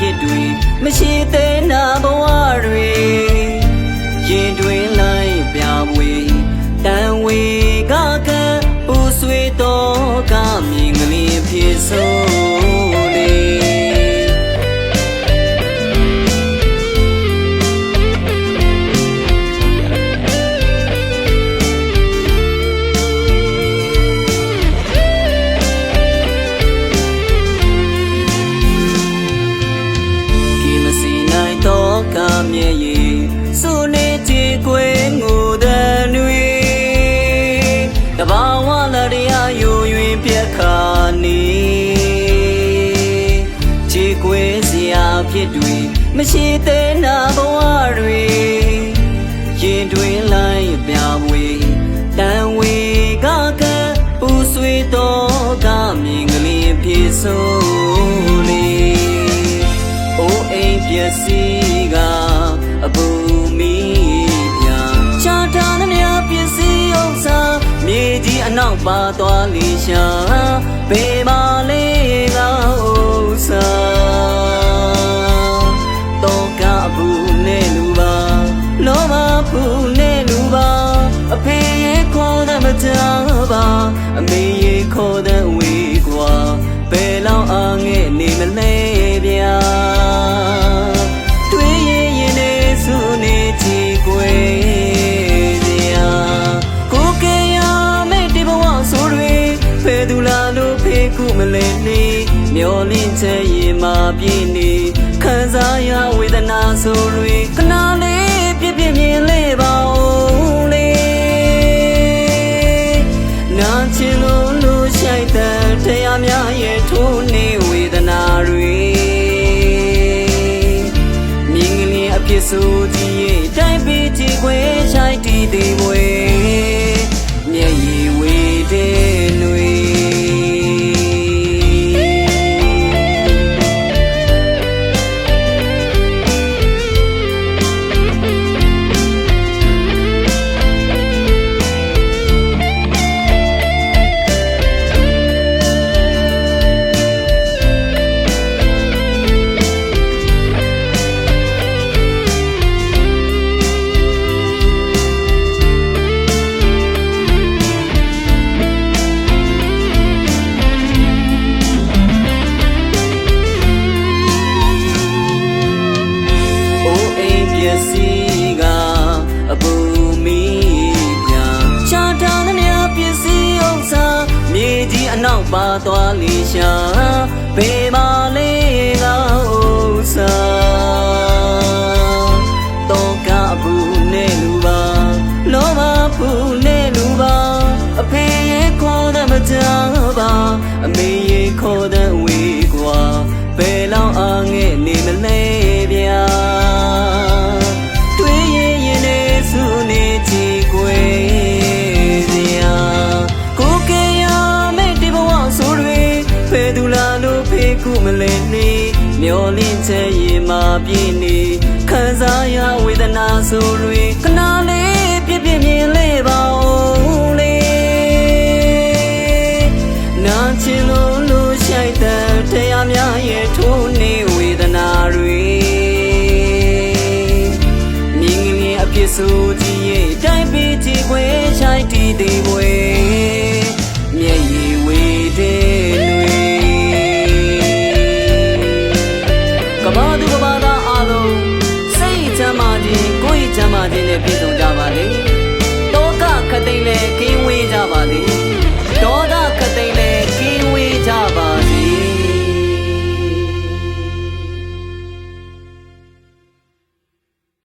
ဖြစ်တွေမရှိသေးနာဘ မရှိသေးနာဘဝတွေရင်တွင်လိုက်ပြဝေတန်ဝေကကပူဆွေတော့ကမြင်ကလေးဖြစ်ဆုံးနေအိုးအိမ်ပျက်စီးကအပူမီပြချာတာသမျှပစ္စည်းဥစ္စာမြေကြီးအနောက်ပါသွားလေရှာ အမေရဲ့ခေါ်တဲ့ဝေးကွာဘယ်လောက်အားငဲ့နေမလဲဗျာတွေ့ရင်ရင်နေစုနေချီကွယ်စရာကိုကဲရမဲ့ဒီဘဝဆိုတွေဖယ်သူလာလို့ဖေးခုမလဲနေမျောလင့်ချက်ရင်မာပြည့်နေခံစားရဝေဒနာဆိုတွေခဏလေး ဆိုကြီးရဲ့တိုင်းပေးကြည့်ခွေရှိုက်တည်တည်ဝေမျ ပါသွားလေရှာဘေးမာလေး မျောလင့်ချက်ရင်မာပြည့်နေခံစားရဝေဒနာဆိုတွေခဏလေးပြည့်ပြည့်မြင်လေပါဦးလေနာချင်လို့လို့ရှိုက်တဲ့တရားများရဲ့ထိုးနေဝေဒနာတွေမြင်ငင်အဖြစ်ဆိုကြီးရဲ့တိုင်းပေးကြည့်ခွေရှိုက်တည်တည်ဝေ လေကင်းဝေးကြပါလေ